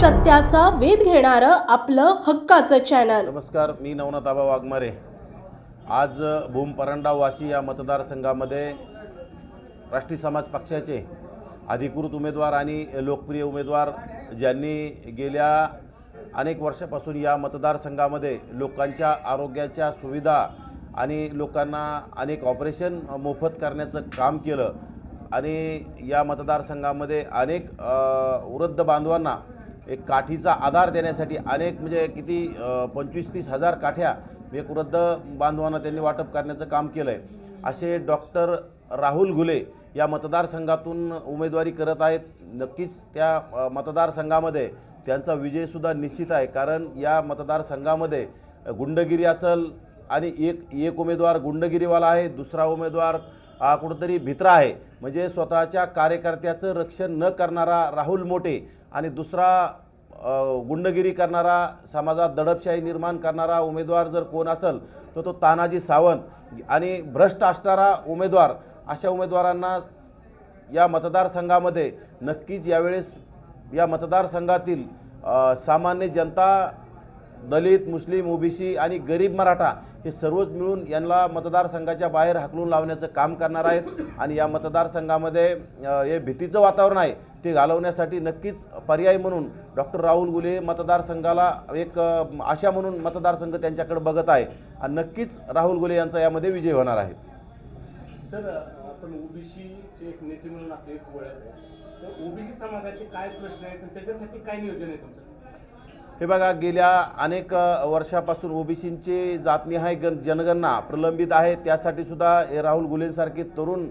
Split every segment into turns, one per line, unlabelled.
सत्याचा वेध घेणारं आपलं हक्काचं चॅनल
नमस्कार मी नवनाथ आबा वाघमारे. आज भूम परंडा वाशी या मतदारसंघामध्ये राष्ट्रीय समाज पक्षाचे अधिकृत उमेदवार आणि लोकप्रिय उमेदवार ज्यांनी गेल्या अनेक वर्षापासून या मतदारसंघामध्ये लोकांच्या आरोग्याच्या सुविधा आणि लोकांना अनेक ऑपरेशन मोफत करण्याचं काम केलं आणि या मतदारसंघामध्ये अनेक वृद्ध बांधवांना एक काठीचा आधार देण्यासाठी अनेक म्हणजे किती पंचवीस तीस हजार काठ्या एक वृद्ध बांधवांना त्यांनी वाटप करण्याचं काम केलं आहे असे डॉक्टर राहुल घुले या मतदारसंघातून उमेदवारी करत आहेत. नक्कीच त्या मतदारसंघामध्ये त्यांचा विजयसुद्धा निश्चित आहे. कारण या मतदारसंघामध्ये गुंडगिरी असेल आणि एक एक उमेदवार गुंडगिरीवाला आहे दुसरा उमेदवार हा कुठंतरी भित्रा आहे. म्हणजे स्वतःच्या कार्यकर्त्याचं रक्षण न करणारा राहुल मोठे आणि दुसरा गुंडगिरी करणारा समाजात दडपशाही निर्माण करणारा उमेदवार जर कोण असेल तर तो तानाजी सावंत. आणि भ्रष्ट असणारा उमेदवार अशा उमेदवारांना या मतदारसंघामध्ये नक्कीच यावेळेस या मतदारसंघातील सामान्य जनता दलित मुस्लिम ओबीसी आणि गरीब मराठा हे सर्वच मिळून यांना मतदारसंघाच्या बाहेर हाकलून लावण्याचं काम करणार आहेत. आणि या मतदारसंघामध्ये हे भीतीचं वातावरण आहे ते घालवण्यासाठी नक्कीच पर्याय म्हणून डॉक्टर राहुल गुले मतदारसंघाला एक आशा म्हणून मतदारसंघ त्यांच्याकडे बघत आहे. आणि नक्कीच राहुल गुले यांचा यामध्ये विजय होणार आहे.
सर आपण ओबीसीचे एक नेते म्हणून आपले एक ओळख आहे. तर ओबीसी समाजाचे काय प्रश्न आहेत त्याच्यासाठी काय नियोजन आहे तुमचं?
हे बघा गेल्या अनेक वर्षापासून ओबीसींचे जातनिहाय गण जनगणना प्रलंबित आहे. त्यासाठी सुद्धा राहुल गुलेंसारखे तरुण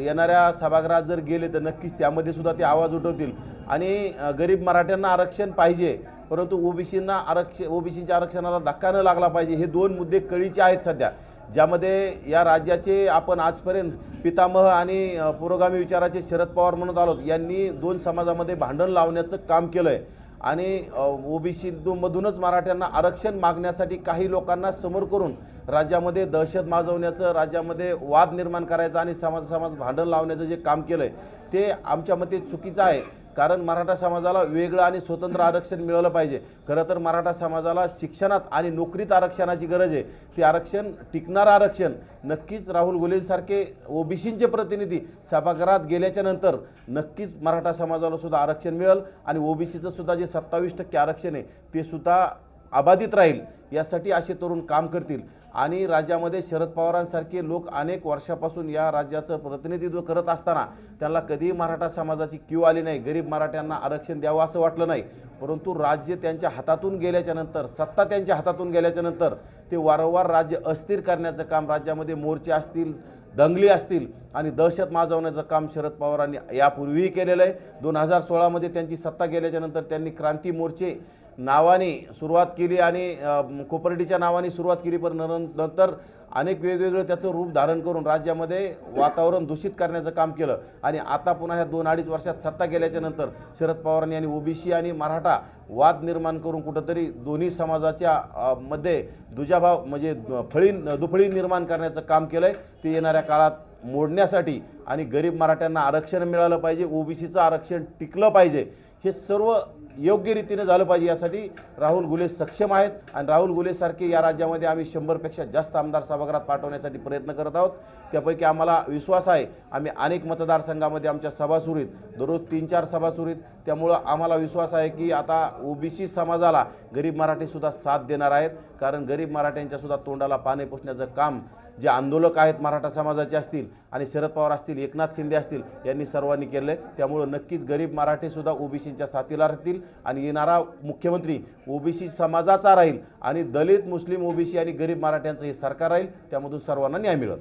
येणाऱ्या सभागृहात जर गेले तर नक्कीच त्यामध्ये सुद्धा ते आवाज उठवतील. आणि गरीब मराठ्यांना आरक्षण पाहिजे परंतु ओबीसींना आरक्षण ओबीसीच्या आरक्षणाला धक्का न लागला पाहिजे हे दोन मुद्दे कळीचे आहेत सध्या ज्यामध्ये या राज्याचे आपण आजपर्यंत पितामह आणि पुरोगामी विचाराचे शरद पवार म्हणत आलो यांनी दोन समाजामध्ये भांडण लावण्याचं काम केलं आहे आणि ओबीसी मधूनच मराठ्यांना आरक्षण मागण्यासाठी काही लोकांना समोर करून राज्यामध्ये दहशत माजवण्याचं राज्यामध्ये वाद निर्माण करायचं आणि समाज समाज भांडण लावण्याचं जे काम केलं आहे ते आमच्या मते चुकीचं आहे. कारण मराठा समाजाला वेगळं आणि स्वतंत्र आरक्षण मिळालं पाहिजे. खरं तर मराठा समाजाला शिक्षणात आणि नोकरीत आरक्षणाची गरज आहे. ते आरक्षण टिकणारं आरक्षण. नक्कीच राहुल गुलेंसारखे ओबीसींचे प्रतिनिधी सभागृहात गेल्याच्यानंतर नक्कीच मराठा समाजाला सुद्धा आरक्षण मिळेल आणि ओबीसीचं सुद्धा जे सत्तावीस टक्के आरक्षण आहे ते सुद्धा अबाधित राहील यासाठी असे तरुण काम करतील. आणि राज्यामध्ये शरद पवारांसारखे लोक अनेक वर्षापासून या राज्याचं प्रतिनिधित्व करत असताना त्यांना कधीही मराठा समाजाची क्यू आली नाही गरीब मराठ्यांना आरक्षण द्यावं असं वाटलं नाही. परंतु राज्य त्यांच्या हातातून गेल्याच्यानंतर सत्ता त्यांच्या हातातून गेल्याच्यानंतर ते वारंवार राज्य अस्थिर करण्याचं काम राज्यामध्ये मोर्चे असतील दंगली असतील आणि दहशत माजवण्याचं काम शरद पवारांनी यापूर्वीही केलेलं आहे. दोन हजार सोळामध्ये त्यांची सत्ता गेल्याच्यानंतर त्यांनी क्रांती मोर्चे नावाने सुरुवात केली आणि अ, कोपर्डीच्या नावाने सुरुवात केली पण नरं- नंतर अनेक वेगवेगळं त्याचं रूप धारण करून राज्यामध्ये वातावरण दूषित करण्याचं काम केलं. आणि आता पुन्हा ह्या दोन अडीच वर्षात सत्ता गेल्याच्यानंतर शरद पवारांनी आणि ओबीसी आणि मराठा वाद निर्माण करून कुठंतरी दोन्ही समाजाच्या मध्ये दुजाभाव म्हणजे फळी दुफळी निर्माण करण्याचं काम केलं आहे ते येणाऱ्या काळात मोडण्यासाठी आणि गरीब मराठ्यांना आरक्षण मिळालं पाहिजे ओबीसीचं आरक्षण टिकलं पाहिजे हे सर्व योग्य रीतीने झालं पाहिजे यासाठी राहुल गुले सक्षम आहेत. आणि राहुल गुलेसारखे या राज्यामध्ये आम्ही शंभरपेक्षा जास्त आमदार सभागृहात पाठवण्यासाठी प्रयत्न करत आहोत. त्यापैकी आम्हाला विश्वास आहे आम्ही अनेक मतदारसंघामध्ये आमच्या सभा सुरू आहेत दररोज तीन चार सभा सुरू आहेत त्यामुळं आम्हाला विश्वास आहे की आता ओबीसी समाजाला गरीब मराठीसुद्धा साथ देणार आहेत. कारण गरीब मराठ्यांच्यासुद्धा तोंडाला पाणी पुसण्याचं काम जे आंदोलक आहेत मराठा समाजाचे असतील आणि शरद पवार असतील एकनाथ शिंदे असतील यांनी सर्वांनी केलं आहे त्यामुळं नक्कीच गरीब मराठीसुद्धा ओबीसींच्या साथीला राहतील आणि येणारा मुख्यमंत्री ओबीसी समाजाचा राहील आणि दलित मुस्लिम ओबीसी आणि गरीब मराठ्यांचं हे सरकार राहील. त्यामधून सर्वांना न्याय मिळेल.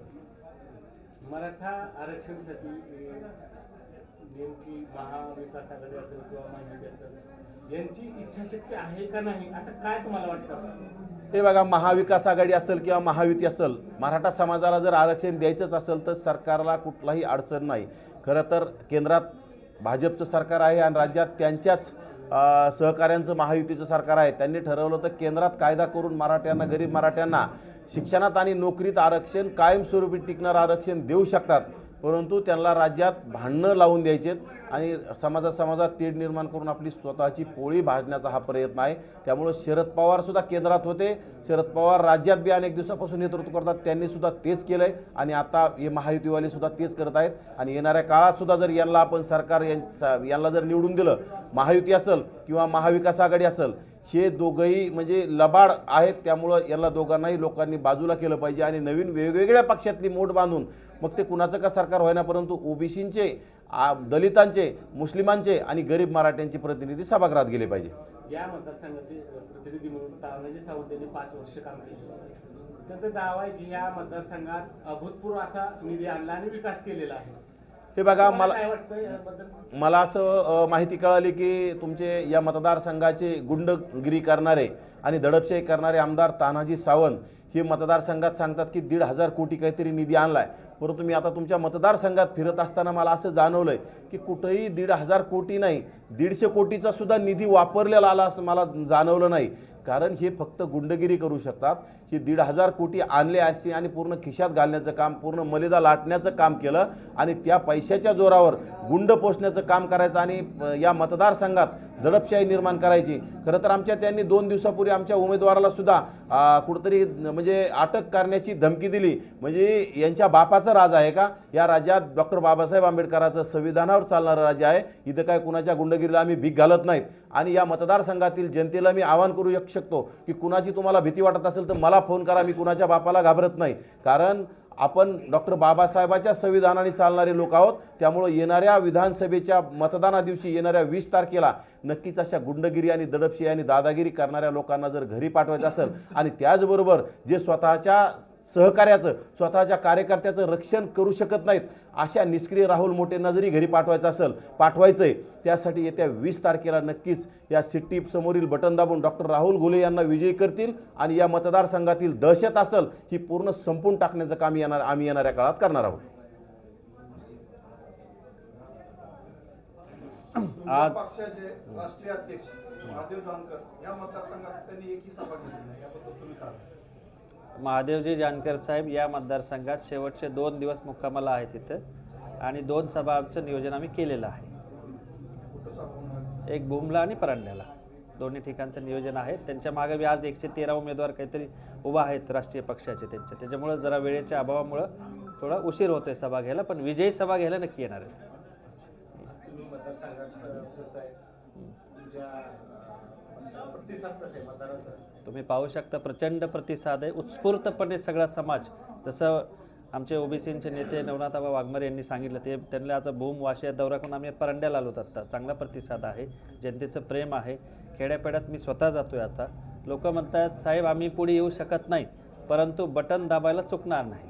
मराठा आरक्षणासाठी नेमकी महाविकास आघाडी असेल किंवा माहिती असेल यांची इच्छाशक्ती आहे का नाही असं काय तुम्हाला वाटतं?
हे बघा महाविकास आघाडी असेल किंवा महायुती असेल मराठा समाजाला जर आरक्षण द्यायचंच असेल तर सरकारला कुठलाही अडचण नाही. खरं तर केंद्रात भाजपचं सरकार आहे आणि राज्यात त्यांच्याच सहकाऱ्यांचं महायुतीचं सरकार आहे. त्यांनी ठरवलं तर केंद्रात कायदा करून मराठ्यांना गरीब मराठ्यांना शिक्षणात आणि नोकरीत आरक्षण कायमस्वरूपी टिकणारं आरक्षण देऊ शकतात. परंतु त्यांना राज्यात भांडणं लावून द्यायचेत आणि समाजात समाजात तीढ निर्माण करून आपली स्वतःची पोळी भाजण्याचा हा प्रयत्न आहे. त्यामुळं शरद पवारसुद्धा केंद्रात होते. शरद पवार राज्यात बी अनेक दिवसापासून नेतृत्व करतात. त्यांनीसुद्धा तेच केलं आहे आणि आता हे महायुतीवालेसुद्धा तेच करत आहेत. आणि येणाऱ्या काळातसुद्धा जर यांना आपण सरकार यां- यांना जर निवडून दिलं महायुती असेल किंवा महाविकास आघाडी असेल हे दोघंही म्हणजे लबाड आहेत त्यामुळं याला दोघांनाही लोकांनी बाजूला केलं पाहिजे आणि नवीन वेगवेगळ्या पक्षातली मोठ बांधून मग ते कुणाचं का सरकार होईना परंतु ओबीसींचे दलितांचे मुस्लिमांचे आणि गरीब मराठ्यांचे प्रतिनिधी सभागृहात गेले पाहिजे.
या मतदारसंघाचे प्रतिनिधी म्हणून तानाजी सावंत यांनी पाच वर्ष काम केले. त्यांचा दावा आहे की या मतदारसंघात अभूतपूर्व असा निधी आणला आणि विकास केलेला आहे.
हे बघा मला मला असं माहिती कळाली की तुमचे या मतदारसंघाचे गुंडगिरी करणारे आणि दडपशाही करणारे आमदार तानाजी सावंत हे मतदारसंघात सांगतात की दीड हजार कोटी काहीतरी निधी आणलाय. परंतु मी आता तुमच्या मतदारसंघात फिरत असताना मला असं जाणवलंय की कुठंही दीड हजार कोटी नाही दीडशे कोटीचा सुद्धा निधी वापरलेला आला असं मला जाणवलं नाही. कारण हे फक्त गुंडगिरी करू शकतात. ही दीड हजार कोटी आणले असे आणि पूर्ण खिशात घालण्याचं काम पूर्ण मलिदा लाटण्याचं काम केलं आणि त्या पैशाच्या जोरावर गुंड पोचण्याचं काम करायचं आणि या मतदारसंघात दडपशाही निर्माण करायची. खरं तर आमच्या त्यांनी दोन दिवसापूर्वी आमच्या उमेदवाराला सुद्धा कुठंतरी म्हणजे अटक करण्याची धमकी दिली. म्हणजे यांच्या बापाचं राज आहे का? या राज्यात डॉक्टर बाबासाहेब आंबेडकराचं संविधानावर चालणारं राज्य आहे. इथं काय कुणाच्या गुंडगिरीला आम्ही भीक घालत नाहीत. आणि या मतदारसंघातील जनतेला मी आवाहन करू शकतो की कुणाची तुम्हाला भीती वाटत असेल तर मला फोन करा. मी कुणाच्या बापाला घाबरत नाही. कारण आपण डॉक्टर बाबासाहेबाच्या संविधानाने चालणारे लोक आहोत. त्यामुळं येणाऱ्या विधानसभेच्या मतदाना दिवशी येणाऱ्या वीस तारखेला नक्कीच अशा गुंडगिरी आणि दडपशी आणि दादागिरी करणाऱ्या लोकांना जर घरी पाठवायचं असेल आणि त्याचबरोबर जे स्वतःच्या सहकार्याचं स्वतःच्या कार्यकर्त्याचं रक्षण करू शकत नाहीत अशा निष्क्रिय राहुल मोठेंना जरी घरी पाठवायचं असेल पाठवायचं आहे त्यासाठी येत्या वीस तारखेला नक्कीच या सिटी समोरील बटन दाबून डॉक्टर राहुल घोले यांना विजयी करतील आणि या मतदारसंघातील दहशत असेल ही पूर्ण संपून टाकण्याचं काम येणार आम्ही येणाऱ्या काळात करणार आहोत
आज-
पक्षाचे राष्ट्रीय अध्यक्ष महादेव जानकर या मतदारसंघात त्यांनी एकही सभा घेतली नाही याबद्दल तुम्ही काय?
महादेवजी जानकर साहेब या मतदारसंघात शेवटचे दोन दिवस मुक्कामाला आहेत तिथं आणि दोन सभाचं नियोजन आम्ही केलेलं आहे? एक बुमला आणि परांड्याला. दोन्ही ठिकाणचं नियोजन आहे. त्यांच्या मागे बी आज एकशे तेरा उमेदवार काहीतरी उभा आहेत राष्ट्रीय पक्षाचे त्यांचे. त्याच्यामुळं जरा वेळेच्या अभावामुळं थोडा उशीर होतोय सभा घ्यायला पण विजयी सभा घ्यायला नक्की येणार आहेत.
प्रतिसाद कसा आहे? मतदारांचा?
तुम्ही पाहू शकता प्रचंड प्रतिसाद आहे. उत्स्फूर्तपणे सगळा समाज जसं आमचे ओबीसींचे नेते नवनाथाबा वाघमारे यांनी सांगितलं ते त्यांना आता भूम वाशिया दौरा करून आम्ही परंड्याला आलो आत्ता चांगला प्रतिसाद आहे. जनतेचं प्रेम आहे. खेड्यापेड्यात मी स्वतः जातोय आता. लोक म्हणतात साहेब आम्ही पुढे येऊ शकत नाही परंतु बटन दाबायला चुकणार नाही.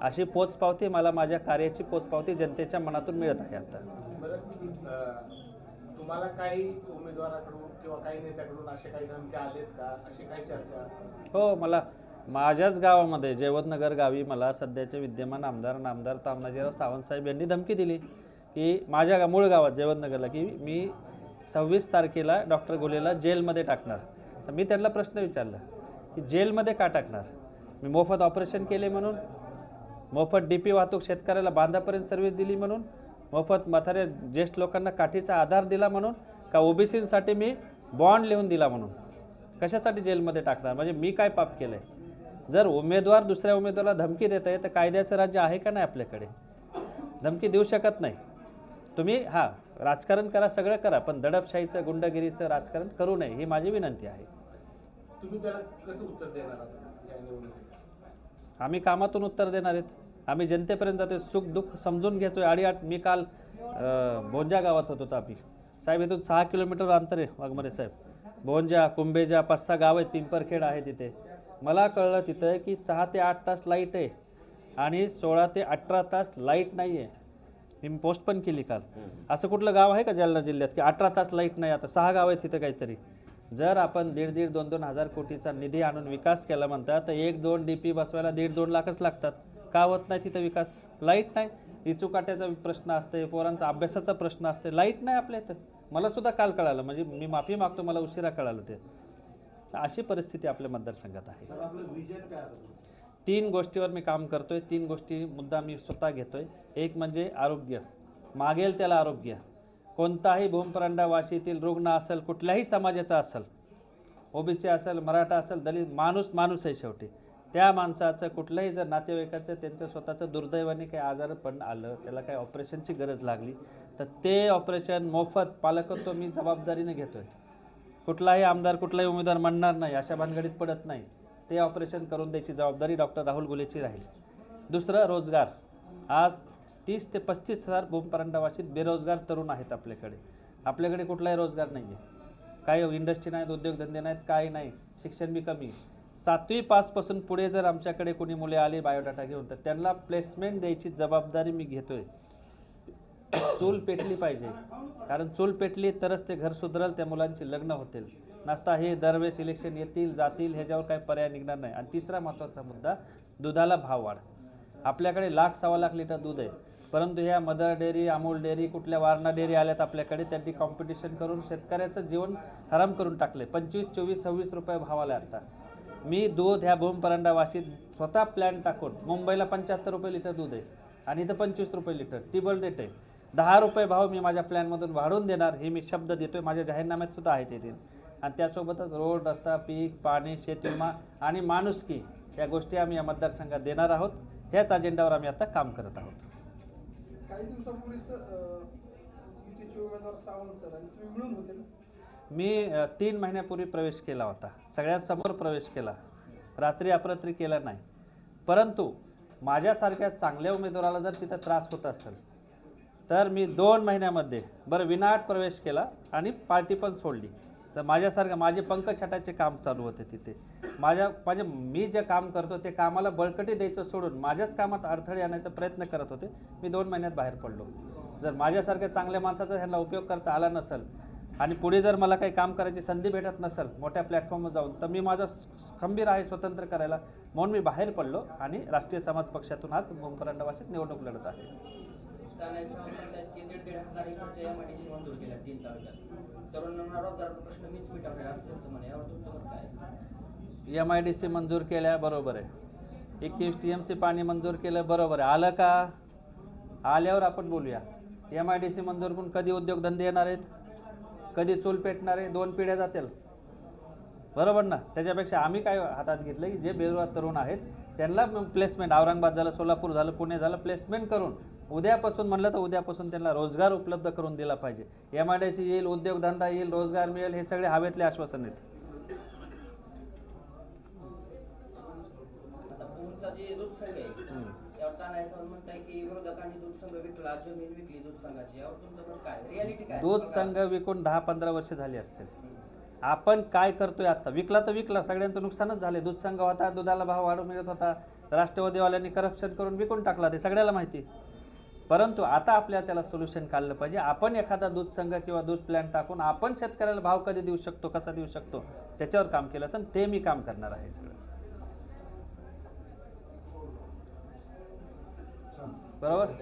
अशी पोचपावती मला माझ्या कार्याची पोचपावती जनतेच्या मनातून मिळत आहे आता.
तुम्हाला काही उमेदवाराकडून किंवा काही नेत्याकडून असे काही धमके आलेत का? अशी काही चर्चा?
हो मला माझ्याच गावामध्ये जयवतनगर गावी मला सध्याचे विद्यमान आमदार नामदार तामनाजीराव सावंतसाहेब यांनी धमकी दिली की माझ्या गा मूळ गावात जयवतनगरला की मी सव्वीस तारखेला डॉक्टर गोलेला जेलमध्ये टाकणार. तर मी त्यांना प्रश्न विचारला की जेलमध्ये का टाकणार? मी मोफत ऑपरेशन केले म्हणून मोफत डी पी वाहतूक शेतकऱ्याला बांधापर्यंत सर्व्हिस दिली म्हणून मोफत म्हाताऱ्या ज्येष्ठ लोकांना काठीचा आधार दिला म्हणून का ओबीसीसाठी मी बॉन्ड लिहून दिला म्हणून? कशासाठी जेलमध्ये टाकणार? म्हणजे मी काय पाप केलं आहे जर उमेदवार दुसऱ्या उमेदवाराला धमकी देत आहे तर कायद्याचं राज्य आहे का नाही आपल्याकडे? धमकी देऊ शकत नाही. तुम्ही हां राजकारण करा सगळं करा पण दडपशाहीचं गुंडगिरीचं राजकारण करू नये ही माझी विनंती आहे.
तुम्ही त्याला कसं उत्तर देणार
आम्ही कामातून उत्तर देणार आहेत. आम्ही जनतेपर्यंत जातो सुख दुःख समजून आहे आडीआठ मी काल भोंजा गावात होतो तापी साहेब इथून सहा किलोमीटर अंतर आहे वाघमारे साहेब. भोंजा कुंभेजा पाच सहा गाव आहेत पिंपरखेड आहे तिथे. मला कळलं तिथं की सहा ते आठ तास लाइट आहे आणि सोळा ते अठरा तास लाइट नाही आहे. मी पोस्ट पण केली काल. असं कुठलं गाव आहे का जालना जिल्ह्यात की अठरा तास लाइट नाही? आता सहा गाव आहेत तिथं काहीतरी. जर आपण दीड दीड दोन दोन हजार कोटीचा निधी आणून विकास केला म्हणतात तर एक दोन डी पी बसवायला दीड दोन लाखच लागतात. का होत नाही तिथं विकास. लाइट नाही. इचुकाट्याचा प्रश्न असते पोरांचा अभ्यासाचा प्रश्न असते लाइट नाही आपल्या इथं. मला सुद्धा काल कळालं. म्हणजे मी माफी मागतो मला उशिरा कळालं ते. तर अशी परिस्थिती आपल्या मतदारसंघात आहे? तीन गोष्टीवर मी काम करतोय. तीन गोष्टी मुद्दा मी स्वतः घेतोय. एक म्हणजे आरोग्य. मागेल त्याला आरोग्य. कोणताही भूमपरांडा वाशीतील रुग्ण असेल कुठल्याही समाजाचा असेल ओबीसी असेल मराठा असेल दलित माणूस माणूस आहे शेवटी. त्या माणसाचं कुठल्याही जर नातेवाईकाचं त्यांचं स्वतःचं दुर्दैवाने काही आजार पण आलं त्याला काही ऑपरेशनची गरज लागली तर ते ऑपरेशन मोफत पालकत्व मी जबाबदारीने घेतो आहे कुठलाही आमदार कुठलाही उमेदवार म्हणणार नाही अशा भानगडीत पडत नाही. ते ऑपरेशन करून द्यायची जबाबदारी डॉक्टर राहुल गुलेची राहील. दुसरं रोजगार. आज तीस ते पस्तीस हजार भूमपरंडावाशीत बेरोजगार तरुण आहेत आपल्याकडे. आपल्याकडे कुठलाही रोजगार नाही आहे काही इंडस्ट्री नाहीत उद्योगधंदे नाहीत काही नाही. शिक्षण बी कमी. सातवी पासपासून पुढे जर आमच्याकडे कोणी मुले आले बायोडाटा घेऊन तर त्यांना प्लेसमेंट द्यायची जबाबदारी मी घेतोय. चूल पेटली पाहिजे. कारण चूल पेटली तरच ते घर सुधरल त्या मुलांची लग्न होतील. नसता हे दरवेळेस इलेक्शन येतील जातील ह्याच्यावर काही पर्याय निघणार नाही. आणि तिसरा महत्त्वाचा मुद्दा दुधाला भाव वाढ. आपल्याकडे लाख सव्वा लाख लिटर दूध आहे. परंतु ह्या मदर डेअरी अमूल डेअरी कुठल्या वारणा डेअरी आल्यात आपल्याकडे त्यांनी कॉम्पिटिशन करून शेतकऱ्याचं जीवन हराम करून टाकले पंचवीस चोवीस सव्वीस रुपये भाव आले आता. मी दूध ह्या भूमपरांडा वाशीत स्वतः प्लॅन टाकून मुंबईला पंच्याहत्तर रुपये लिटर दूध आहे आणि इथं पंचवीस रुपये लिटर टिबल रेट आहे. दहा रुपये भाव मी माझ्या प्लॅनमधून वाढून देणार हे मी शब्द देतो आहे माझ्या जाहीरनाम्यात सुद्धा आहे ते आणि त्यासोबतच रोड रस्ता पीक पाणी शेतीमा आणि माणुसकी या गोष्टी आम्ही या मतदारसंघात देणार आहोत. ह्याच अजेंड्यावर आम्ही आता काम करत आहोत.
काही दिवसापूर्वीच युतीचे उमेदवार सावंत सर आणि तुम्ही मिळून होते ना?
मी तीन महिन्यापूर्वी प्रवेश केला होता. सगळ्यात समोर प्रवेश केला. रात्री अपरात्री केला नाही. परंतु माझ्यासारख्या चांगल्या उमेदवाराला जर तिथं त्रास होत असेल तर मी दोन महिन्यामध्ये बरं विनाट प्रवेश केला आणि पार्टी पण सोडली. तर माझ्यासारखं माझे पंख छटाचे काम चालू होते तिथे. माझ्या माझे मी जे काम करतो ते कामाला बळकटी द्यायचं सोडून माझ्याच कामात अडथळे आणण्याचा प्रयत्न करत होते. मी दोन महिन्यात बाहेर पडलो. जर माझ्यासारख्या चांगल्या माणसाचा ह्यांना उपयोग करता आला नसेल आणि पुढे जर मला काही काम करायची संधी भेटत नसेल मोठ्या प्लॅटफॉर्मवर जाऊन तर मी माझं खंबीर आहे स्वतंत्र करायला. म्हणून मी बाहेर पडलो आणि राष्ट्रीय समाज पक्षातून आज मुंबई भाषेत निवडणूक लढत आहे. एम आय डी सी मंजूर केल्या बरोबर आहे. एकवीस टी एम सी पाणी मंजूर केलं बरोबर आहे. आलं का? आल्यावर आपण बोलूया. एम आय डी सी मंजूर करून कधी उद्योगधंदे येणार आहेत? कधी चूल पेटणार आहे दोन पिढ्या जातील. बरोबर ना? त्याच्यापेक्षा आम्ही काय हातात घेतलं की जे बेरोजगार तरुण आहेत त्यांना प्लेसमेंट औरंगाबाद झालं सोलापूर झालं पुणे झालं प्लेसमेंट करून उद्यापासून म्हणलं तर उद्यापासून त्यांना रोजगार उपलब्ध करून दिला पाहिजे. एम आय डी सी येईल उद्योगधंदा येईल रोजगार मिळेल हे सगळे हवेतले आश्वासन आहेत.
जे दूध संघ आहे यावर तानाजी सावंत म्हणताय की विरोधकांनी दूध संघ विकला जमीन विकली दूध संघाची. यावर तुमचं मत काय? रियालिटी काय?
दूध
बघा.
संघ विकून दहा पंधरा वर्ष झाली असतील. आपण काय करतोय आता? विकला तर विकला सगळ्यांचं नुकसानच झाले दूध संघ होता दुधाला भाव वाढून मिळत होता. राष्ट्रवादीवाल्यांनी करप्शन करून विकून टाकला ते सगळ्याला माहिती. परंतु आता आपल्याला त्याला सोल्युशन काढलं पाहिजे. आपण एखादा दूध संघ किंवा दूध प्लॅन टाकून आपण शेतकऱ्याला भाव कधी देऊ शकतो कसा देऊ शकतो त्याच्यावर काम केलं असेल ते मी काम करणार आहे सगळं. बरोबर